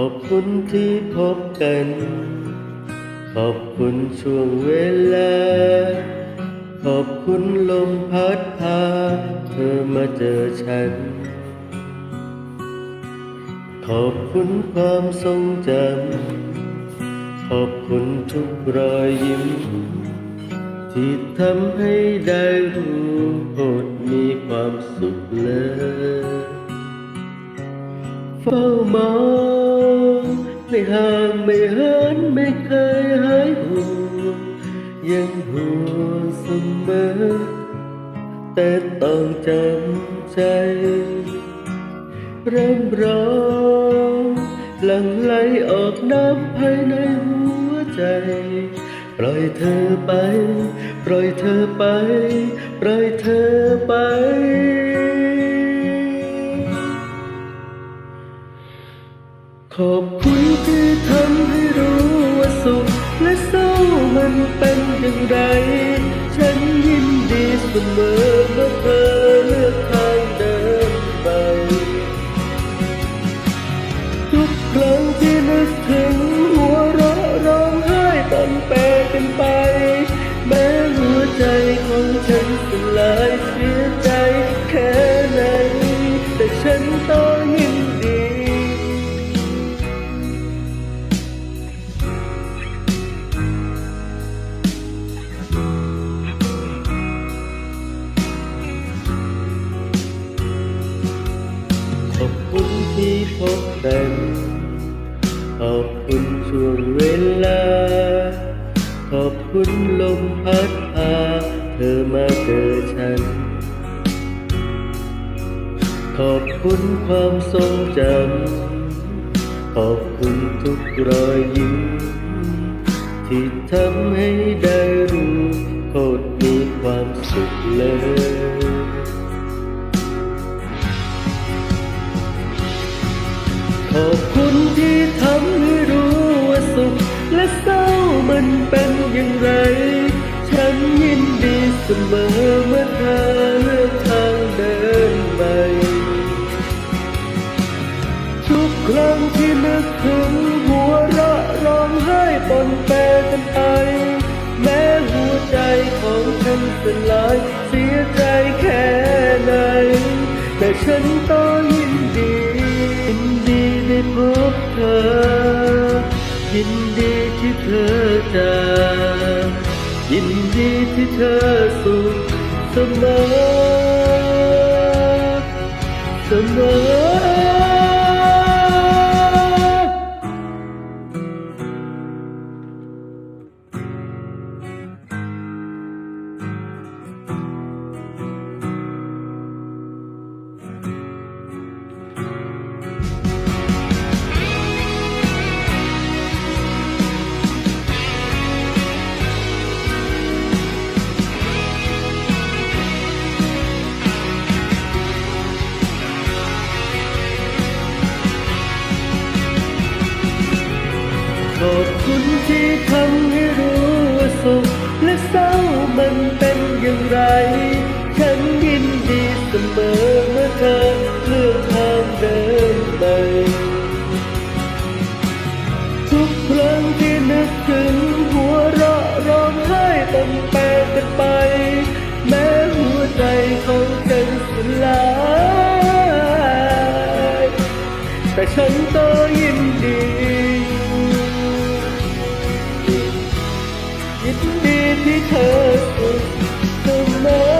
ขอบคุณที่พบกัน ขอบคุณช่วงเวลา ขอบคุณลมพัดพา เธอมาเจอฉัน ขอบคุณความทรงจำ ขอบคุณทุกรอยยิ้ม ที่ทำให้ได้รู้โคตรมีความสุขเลย เฝ้ามอง ไม่ห่างไม่เหินไม่เคยหายห่วงยังห่วงเสมอ แต่ต้องจำใจเริ่มร้องหลังไหลออกน้ำภายในหัวใจ ปล่อยเธอไป ปล่อยเธอไป ปล่อยเธอไป ใด ฉันยินดีเสมอ พบกันขอบคุณช่วงเวลา ขอบคุณลมพัดพาเธอมาเจอฉัน ขอบคุณความทรงจำ ขอบคุณทุกรอยยิ้ม ที่ทำให้ได้รู้โคตรมีความสุขเลย อบคุณที่ทำให้รู้ว่าสุข และเศร้ามันเป็นอย่างไร ฉันยินดีเสมอเมื่อเธอเลือกทางเดินไปทุกครั้งที่นึกถึงหัวเราะร้องไห้ปนแปรกันไป แม้หัวใจของฉันสลายเสียใจแค่ไหน แต่ฉันก็ยิน ยินดีที่เธอจากยินดีที่เธอสุขเสมอเสมอ ขอบคุณที่ทำให้รู้ว่าสุขและเศร้ามันเป็นอย่างไร ฉันยินดีเสมอเมื่อเธอเลือกทางเดินไป ทุกครั้งที่นึกถึงหัวเราะร้องไห้ต้องแปรกันไป แม้หัวใจของฉันสลาย แต่ฉันก็ยิ ยินดีที่เธอเสมอ